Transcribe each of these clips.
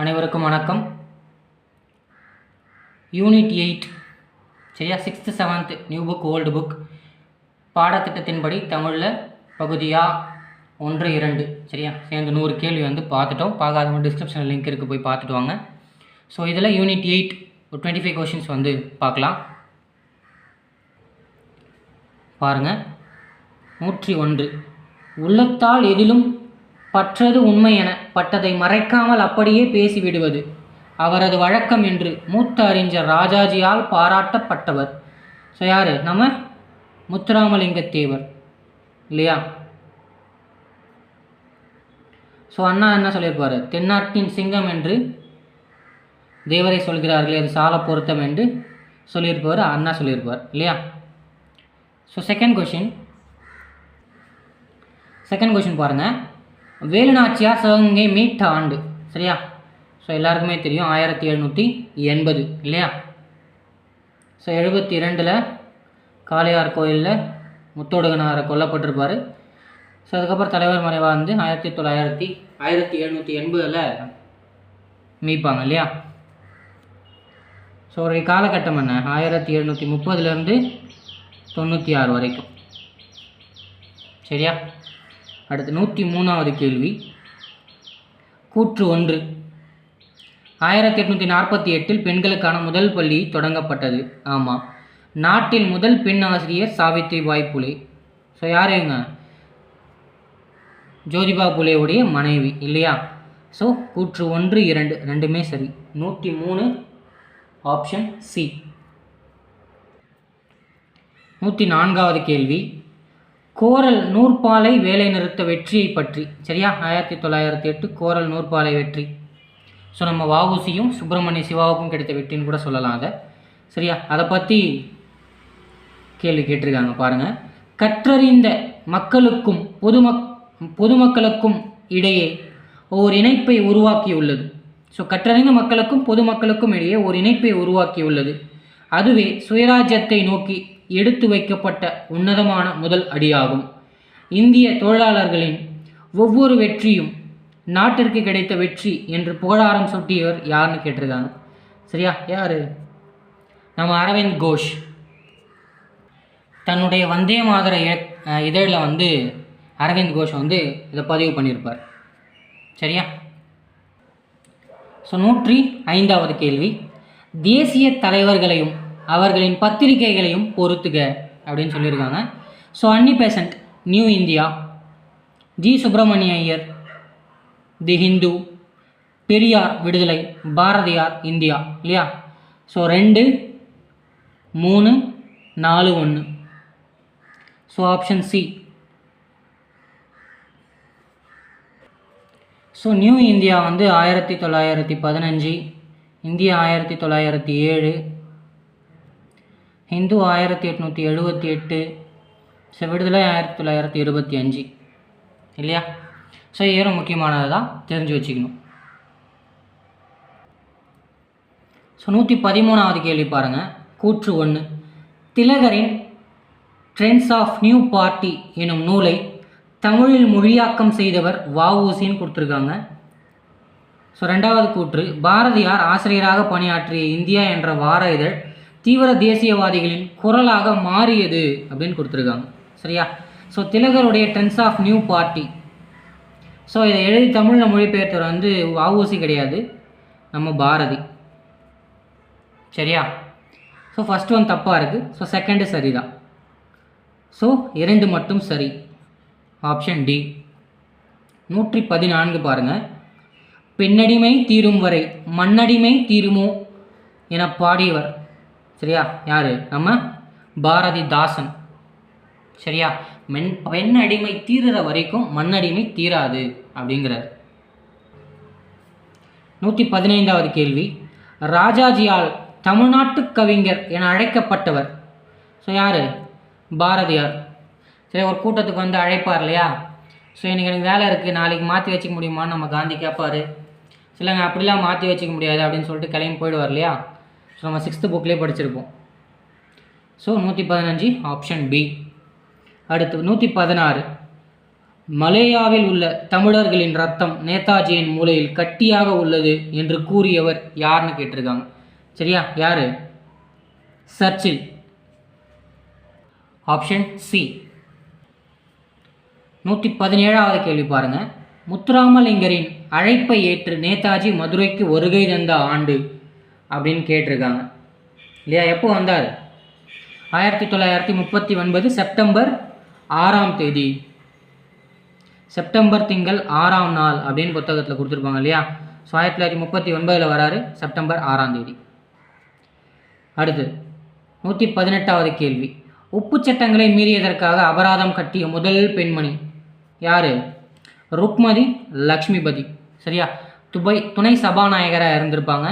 அனைவருக்கும் வணக்கம். Unit eight சரியா? Sixth seventh new book old book பாடத்திட்டத்தின்படி தமிழில் பகுதியாக ஒன்று இரண்டு. சரியா? சேர்ந்து நூறு கேள்வி வந்து பார்த்துட்டோம். பார்க்காதவங்க டிஸ்கிரிப்ஷனில் லிங்க் இருக்குது போய் பார்த்துட்டு வாங்க. ஸோ இதில் யூனிட் எயிட் ஒரு டுவெண்ட்டி ஃபைவ் கொஷின்ஸ் வந்து பார்க்கலாம். பாருங்கள் நூற்றி ஒன்று. உள்ளத்தால் எதிலும் பற்றது உண்மை என பட்டதை மறைக்காமல் அப்படியே பேசிவிடுவது. அவரது வழக்கம் என்று மூத்த அறிஞர் ராஜாஜியால் பாராட்டப்பட்டவர். ஸோ யார்? நம்ம முத்துராமலிங்க தேவர் இல்லையா? ஸோ அண்ணா என்ன சொல்லியிருப்பார்? தென்னாட்டின் சிங்கம் என்று தேவரை சொல்கிறார்களே அது சால பொருத்தம் என்று சொல்லியிருப்பார் அண்ணா சொல்லியிருப்பார். இல்லையா? So second question second question பாருங்கள் வேலுநாச்சியார் சிவகங்கை மீட்ட ஆண்டு. சரியா? ஸோ எல்லாருக்குமே தெரியும். ஆயிரத்தி எழுநூற்றி எண்பது. இல்லையா? ஸோ எழுபத்தி ரெண்டில் காளையார் கோயிலில் முத்தோடுகனாரை கொல்லப்பட்டிருப்பார். ஸோ அதுக்கப்புறம் தலைவர் மறைவாக வந்து ஆயிரத்தி தொள்ளாயிரத்தி ஆயிரத்தி எழுநூற்றி எண்பதில் மீட்பாங்க இல்லையா? ஸோ ஒரு காலகட்டம் என்ன? ஆயிரத்தி எழுநூற்றி முப்பதுலேருந்து தொண்ணூற்றி ஆறு வரைக்கும். சரியா? அடுத்து நூற்றி மூணாவது கேள்வி. கூற்று ஒன்று. ஆயிரத்தி எட்நூற்றி நாற்பத்தி எட்டில் பெண்களுக்கான முதல் பள்ளி தொடங்கப்பட்டது. ஆமாம் நாட்டில் முதல் பெண் ஆசிரியர் சாவித்ரிபாய் புலே. ஸோ யார் இவங்க? ஜோதிபா புலேவுடைய மனைவி இல்லையா? ஸோ கூற்று ஒன்று இரண்டு ரெண்டுமே சரி. நூற்றி மூணு ஆப்ஷன் சி நூற்றி நான்காவது கேள்வி. கோரல் நூற்பாலை வேலை நிறுத்த வெற்றியை பற்றி. சரியா? ஆயிரத்தி தொள்ளாயிரத்தி எட்டு கோரல் நூற்பாலை வெற்றி. ஸோ நம்ம வஉசியும் சுப்பிரமணிய சிவாவுக்கும் கிடைத்த வெற்றின்னு கூட சொல்லலாம் அதை. சரியா? அதை பற்றி கேள்வி கேட்டிருக்காங்க பாருங்கள் கற்றறிந்த மக்களுக்கும் பொதுமக் பொதுமக்களுக்கும் இடையே ஓர் இணைப்பை உருவாக்கியுள்ளது. ஸோ கற்றறிந்த மக்களுக்கும் பொதுமக்களுக்கும் இடையே ஒரு இணைப்பை உருவாக்கியுள்ளது. அதுவே சுயராஜ்யத்தை நோக்கி எடுத்து வைக்கப்பட்ட உன்னதமான முதல் அடியாகும். இந்திய தொழிலாளர்களின் ஒவ்வொரு வெற்றியும் நாட்டிற்கு கிடைத்த வெற்றி என்று புகழாரம் சூட்டியவர் யாருன்னு கேட்டிருக்காங்க. சரியா? யார்? நம்ம அரவிந்த் கோஷ். தன்னுடைய வந்தே மாதர இதழில் வந்து அரவிந்த் கோஷ் வந்து இதை பதிவு பண்ணியிருப்பார். சரியா? ஸோ நூற்றி ஐந்தாவது கேள்வி. தேசிய தலைவர்களையும் அவர்களின் பத்திரிகைகளையும் பொறுத்துக அப்படின்னு சொல்லியிருக்காங்க. So Annie Besant new India G Subramania Iyer the Hindu Periyar Viduthalai Bharathiyar India இல்லையா? ஸோ ரெண்டு மூணு நாலு ஒன்று so option C so new India வந்து ஆயிரத்தி தொள்ளாயிரத்தி பதினஞ்சு இந்தியா ஆயிரத்தி தொள்ளாயிரத்தி ஏழு ஹிந்து ஆயிரத்தி எட்நூற்றி எழுபத்தி எட்டு ஸோ விடுதலை ஆயிரத்தி தொள்ளாயிரத்தி இருபத்தி அஞ்சு இல்லையா? ஸோ ஏறும் முக்கியமானது தான் தெரிஞ்சு வச்சுக்கணும். ஸோ நூற்றி பதிமூணாவது கேள்வி பாருங்கள் கூற்று ஒன்று திலகரின் ட்ரெண்ட்ஸ் ஆஃப் நியூ பார்ட்டி எனும் நூலை தமிழில் மொழியாக்கம் செய்தவர் வஉசின்னு கொடுத்துருக்காங்க. ஸோ ரெண்டாவது கூற்று. பாரதியார் ஆசிரியராக பணியாற்றிய இந்தியா என்ற வார இதழ் தீவிர தேசியவாதிகளின் குரலாக மாறியது அப்படின்னு கொடுத்துருக்காங்க. சரியா? So திலகருடைய trends of new party so இதை எழுதி தமிழில் மொழிபெயர்த்தவர் வந்து வஉசி கிடையாது. நம்ம பாரதி. சரியா? ஸோ ஃபஸ்ட் ஒன் தப்பாக இருக்குது ஸோ செகண்டு சரி தான் ஸோ இரண்டு மட்டும் சரி. ஆப்ஷன் டி நூற்றி பதினான்கு பாருங்கள் பெண்ணடிமை தீரும் வரை மண்ணடிமை தீருமோ என பாடியவர் சரியா? யார்? நம்ம பாரதிதாசன். சரியா? மென் பெண் அடிமை தீர்ற வரைக்கும் மண்ணடிமை தீராது அப்படிங்கிறார். நூற்றி பதினைந்தாவது கேள்வி. ராஜாஜியால் தமிழ்நாட்டு கவிஞர் என அழைக்கப்பட்டவர். ஸோ யார்? பாரதியார். சரி ஒரு கூட்டத்துக்கு வந்து அழைப்பார் இல்லையா? ஸோ எனக்கு எனக்கு வேலை இருக்குது நாளைக்கு மாற்றி வச்சுக்க முடியுமான்னு நம்ம காந்தி கேட்பார் இல்லைங்க அப்படிலாம் மாற்றி வச்சுக்க முடியாது அப்படின்னு சொல்லிட்டு கிளம்பி போயிடுவார் இல்லையா? ஸோ நம்ம சிக்ஸ்த்து புக்லேயே படிச்சிருப்போம். ஸோ நூற்றி பதினஞ்சு ஆப்ஷன் பி அடுத்து நூற்றி பதினாறு மலேயாவில் உள்ள தமிழர்களின் ரத்தம் நேதாஜியின் மூலையில் கட்டியாக உள்ளது என்று கூறியவர் யாருன்னு கேட்டிருக்காங்க. சரியா? யார்? சர்ச்சில். ஆப்ஷன் சி நூற்றி பதினேழாவது கேள்வி பாருங்கள் முத்துராமலிங்கரின் அழைப்பை ஏற்று நேதாஜி மதுரைக்கு வருகை தந்த ஆண்டு அப்படின்னு கேட்டிருக்காங்க. இல்லையா? எப்போ வந்தார்? ஆயிரத்தி தொள்ளாயிரத்தி முப்பத்தி ஒன்பது செப்டம்பர் ஆறாம் தேதி. செப்டம்பர் திங்கள் ஆறாம் நாள் அப்படின்னு புத்தகத்தில் கொடுத்துருப்பாங்க இல்லையா? ஸோ ஆயிரத்தி தொள்ளாயிரத்தி முப்பத்தி ஒன்பதில் வராரு செப்டம்பர் ஆறாம் தேதி. அடுத்து நூற்றி பதினெட்டாவது கேள்வி. உப்பு சட்டங்களை மீறியதற்காக அபராதம் கட்டிய முதல் பெண்மணி யார்? ருக்மதி லக்ஷ்மிபதி. சரியா? துபை துணை சபாநாயகராக இருந்திருப்பாங்க.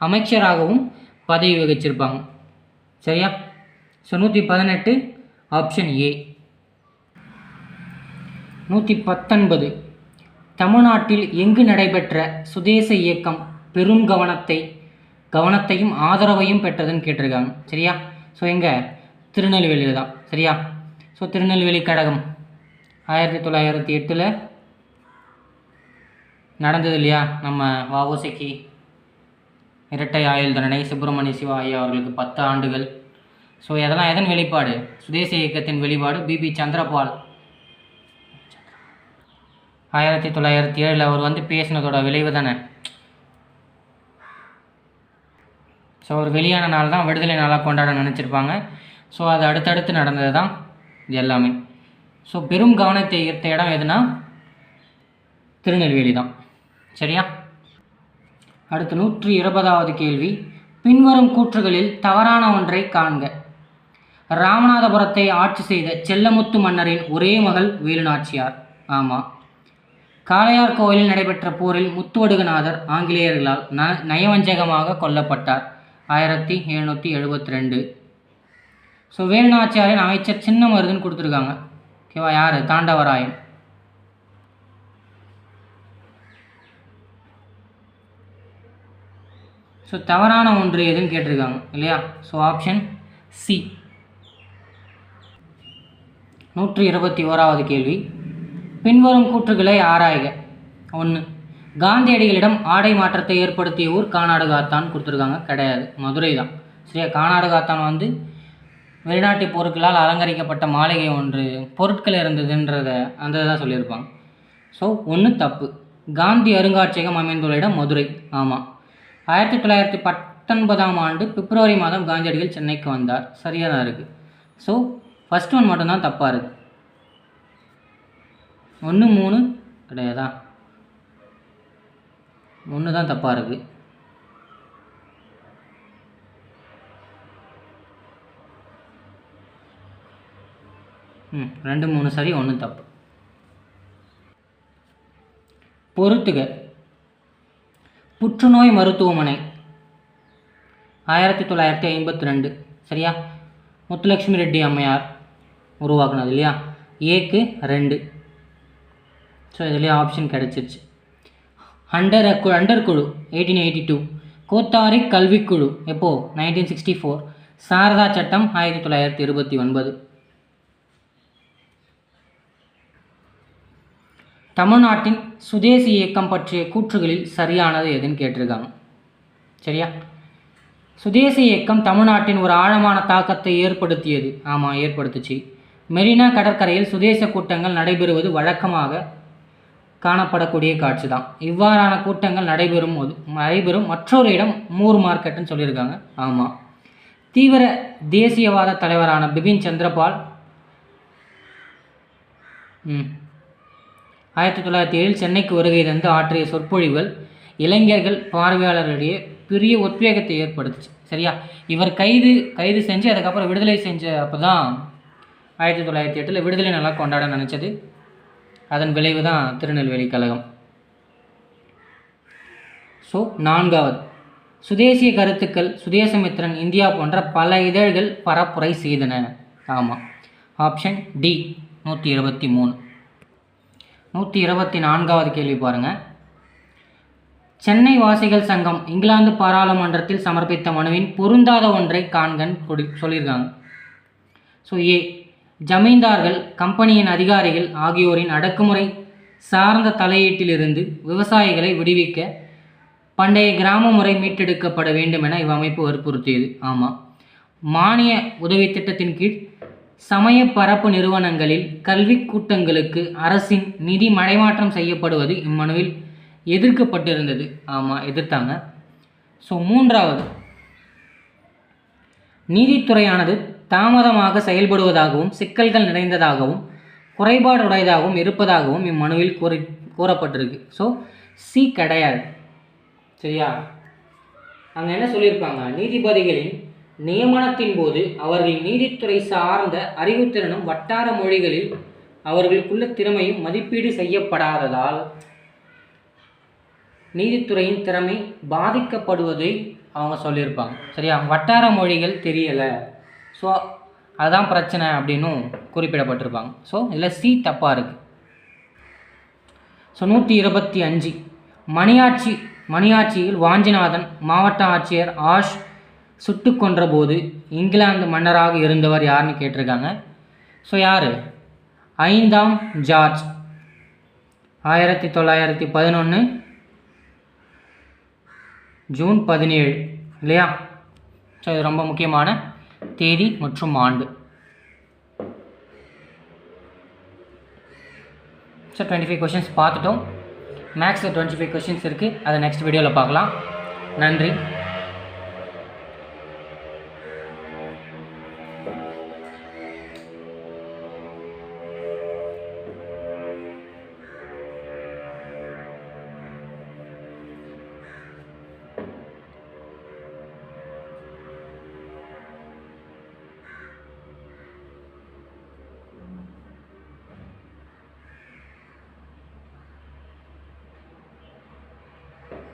அமைச்சராகவும் பதவி வகிச்சிருப்பாங்க. சரியா? ஸோ நூற்றி பதினெட்டு ஆப்ஷன் ஏ நூற்றி பத்தொன்பது. தமிழ்நாட்டில் எங்கு நடைபெற்ற சுதேச இயக்கம் பெரும் கவனத்தை கவனத்தையும் ஆதரவையும் பெற்றதுன்னு கேட்டிருக்காங்க. சரியா? ஸோ எங்கே? திருநெல்வேலியில் தான். சரியா? ஸோ திருநெல்வேலி கழகம். ஆயிரத்தி தொள்ளாயிரத்தி எட்டில் நடந்தது இல்லையா? நம்ம வாவோசைக்கு இரட்டை ஆயுள் தண்டனை சுப்பிரமணிய சிவா ஐயா அவர்களுக்கு பத்து ஆண்டுகள். ஸோ இதெல்லாம் எதன் வெளிப்பாடு? சுதேச இயக்கத்தின் வெளிப்பாடு பிபி சந்திரபால். ஆயிரத்தி தொள்ளாயிரத்தி ஏழில் அவர் வந்து பேசினதோட விளைவு தானே? ஸோ அவர் வெளியான நாள் தான் விடுதலை நாளாக கொண்டாட நினச்சிருப்பாங்க. ஸோ அது அடுத்தடுத்து நடந்தது தான் இது எல்லாமே. ஸோ பெரும் கவனத்தை ஈர்த்த இடம் எதுனா? திருநெல்வேலி தான். சரியா? அடுத்து நூற்றி இருபதாவது கேள்வி. பின்வரும் கூற்றுகளில் தவறான ஒன்றை காண்க. ராமநாதபுரத்தை ஆட்சி செய்த செல்லமுத்து மன்னரின் ஒரே மகள் வேலுநாச்சியார். ஆமாம் காளையார் கோயிலில் நடைபெற்ற போரில் முத்துவடுகநாதர் ஆங்கிலேயர்களால் ந நயவஞ்சகமாக கொல்லப்பட்டார். ஆயிரத்தி எழுநூற்றி எழுபத்தி ரெண்டு ஸோ வேலுநாச்சியாரின் அமைச்சர் சின்ன மருதுன்னு கொடுத்துருக்காங்க. ஓகேவா? யார்? தாண்டவராயன். ஸோ தவறான ஒன்று எதுன்னு கேட்டிருக்காங்க இல்லையா? ஸோ ஆப்ஷன் சி நூற்றி இருபத்தி ஓராவது கேள்வி. பின்வரும் கூற்றுகளை ஆராய்க. ஒன்று காந்தியடிகளிடம் ஆடை மாற்றத்தை ஏற்படுத்திய ஊர் கானாடுகாத்தான் கொடுத்துருக்காங்க. கிடையாது. மதுரை தான். சரியா? கானாடுகாத்தான் வந்து வெளிநாட்டு பொருட்களால் அலங்கரிக்கப்பட்ட மாளிகை ஒன்று பொருட்கள் இருந்ததுன்றத அந்த தான் சொல்லியிருப்பாங்க. ஸோ ஒன்று தப்பு. காந்தி அருங்காட்சியகம் அமைந்துள்ள இடம் மதுரை. ஆமாம் ஆயிரத்தி தொள்ளாயிரத்தி பத்தொன்பதாம் ஆண்டு பிப்ரவரி மாதம் காந்தியடிகள் சென்னைக்கு வந்தார். சரியாக தான் இருக்குது ஸோ ஃபஸ்ட் ஒன் மட்டும்தான் தப்பாக இருக்குது ஒன்று மூணு கிடையாதா? ஒன்று தான் தப்பாக இருக்குது ம் ரெண்டு மூணு சரி ஒன்று தப்பு. பொறுத்துக. புற்றுநோய் மருத்துவமனை. ஆயிரத்தி தொள்ளாயிரத்தி ஐம்பத்தி ரெண்டு. சரியா? முத்துலட்சுமி ரெட்டி அம்மையார் உருவாக்குனது இல்லையா? ஏக்கு ரெண்டு. ஸோ இதுலேயே ஆப்ஷன் கிடச்சிருச்சு. அண்டர் அண்டர் குழு எயிட்டீன் எயிட்டி டூ கோத்தாரி கல்விக்குழு எப்போது நைன்டீன் சிக்ஸ்டி ஃபோர் சாரதா சட்டம் ஆயிரத்தி தொள்ளாயிரத்தி இருபத்தி ஒன்பது. தமிழ்நாட்டின் சுதேசி இயக்கம் பற்றிய கூற்றுகளில் சரியானது எதுன்னு கேட்டிருக்காங்க. சரியா? சுதேசி இயக்கம் தமிழ்நாட்டின் ஒரு ஆழமான தாக்கத்தை ஏற்படுத்தியது. ஆமாம் ஏற்படுத்துச்சு. மெரினா கடற்கரையில் சுதேச கூட்டங்கள் நடைபெறுவது வழக்கமாக காணப்படக்கூடிய காட்சி தான் இவ்வாறான கூட்டங்கள் நடைபெறும் போது நடைபெறும் மற்றொரு இடம் மூர் மார்க்கெட்டுன்னு சொல்லியிருக்காங்க. ஆமாம் தீவிர தேசியவாத தலைவரான பிபின் சந்திரபால் ம் ஆயிரத்தி தொள்ளாயிரத்தி ஏழில் சென்னைக்கு வருகை தந்து ஆற்றிய சொற்பொழிவுகள் இளைஞர்கள் பார்வையாளர்களிடையே பெரிய உத்வேகத்தை ஏற்படுத்துச்சு. சரியா? இவர் கைது கைது செஞ்சு அதுக்கப்புறம் விடுதலை செஞ்ச அப்போ தான் ஆயிரத்தி தொள்ளாயிரத்தி எட்டில் விடுதலை நல்லா கொண்டாட நினச்சது. அதன் விளைவு தான் திருநெல்வேலி கழகம். ஸோ நான்காவது. சுதேசிய கருத்துக்கள் சுதேசமித்திரன் இந்தியா போன்ற பல இதழ்கள் பரப்புரை செய்தன. ஆமாம் ஆப்ஷன் டி நூற்றி இருபத்தி மூணு. நூற்றி இருபத்தி நான்காவது கேள்வி பாருங்கள் சென்னை வாசிகள் சங்கம் இங்கிலாந்து பாராளுமன்றத்தில் சமர்ப்பித்த மனுவின் பொருந்தாத ஒன்றை காண்கன் கொடி சொல்லியிருக்காங்க. ஸோ ஏ ஜமீன்தார்கள் கம்பெனியின் அதிகாரிகள் ஆகியோரின் அடக்குமுறை சார்ந்த தலையீட்டிலிருந்து விவசாயிகளை விடுவிக்க பண்டைய கிராம முறை மீட்டெடுக்கப்பட வேண்டும் என இவ்வமைப்பு வற்புறுத்தியது. ஆமாம் மானிய உதவி திட்டத்தின் கீழ் சமய பரப்பு நிறுவனங்களில் கல்விக் கூட்டங்களுக்கு அரசின் நிதி மடைமாற்றம் செய்யப்படுவது இம்மனுவில் எதிர்க்கப்பட்டிருந்தது. ஆமாம் எதிர்த்தாங்க. ஸோ மூன்றாவது. நீதித்துறையானது தாமதமாக செயல்படுவதாகவும் சிக்கல்கள் நிறைந்ததாகவும் குறைபாடுடையதாகவும் இருப்பதாகவும் இம்மனுவில் கூறி கூறப்பட்டிருக்கு. ஸோ சி கிடையாது. சரியா? அங்கே என்ன சொல்லியிருப்பாங்க? நீதிபதிகளின் நியமனத்தின் போது அவர்கள் நீதித்துறை சார்ந்த அறிவுத்திறனும் வட்டார மொழிகளில் அவர்களுக்குள்ள திறமையும் மதிப்பீடு செய்யப்படாததால் நீதித்துறையின் திறமை பாதிக்கப்படுவதை அவங்க சொல்லியிருப்பாங்க. சரியா? வட்டார மொழிகள் தெரியலை. ஸோ அதுதான் பிரச்சனை அப்படின்னும் குறிப்பிடப்பட்டிருப்பாங்க. ஸோ இதில் சி தப்பாக இருக்குது ஸோ நூற்றி இருபத்தி அஞ்சு. மணியாட்சி மணியாட்சியில் வாஞ்சிநாதன் மாவட்ட ஆட்சியர் ஆஷ் சுட்டு கொன்றபோது இங்கிலாந்து மன்னராக இருந்தவர் யாருன்னு கேட்டிருக்காங்க. ஸோ யார்? ஐந்தாம் ஜார்ஜ். ஆயிரத்தி தொள்ளாயிரத்தி பதினொன்று ஜூன் பதினேழு இல்லையா? ஸோ இது ரொம்ப முக்கியமான தேதி மற்றும் ஆண்டு. ஸோ டுவெண்ட்டி ஃபைவ் கொஷின்ஸ் பார்த்துட்டோம். மேக்ஸில் டுவெண்ட்டி ஃபைவ் கொஷின்ஸ் இருக்குது அதை நெக்ஸ்ட் வீடியோவில் பார்க்கலாம். நன்றி.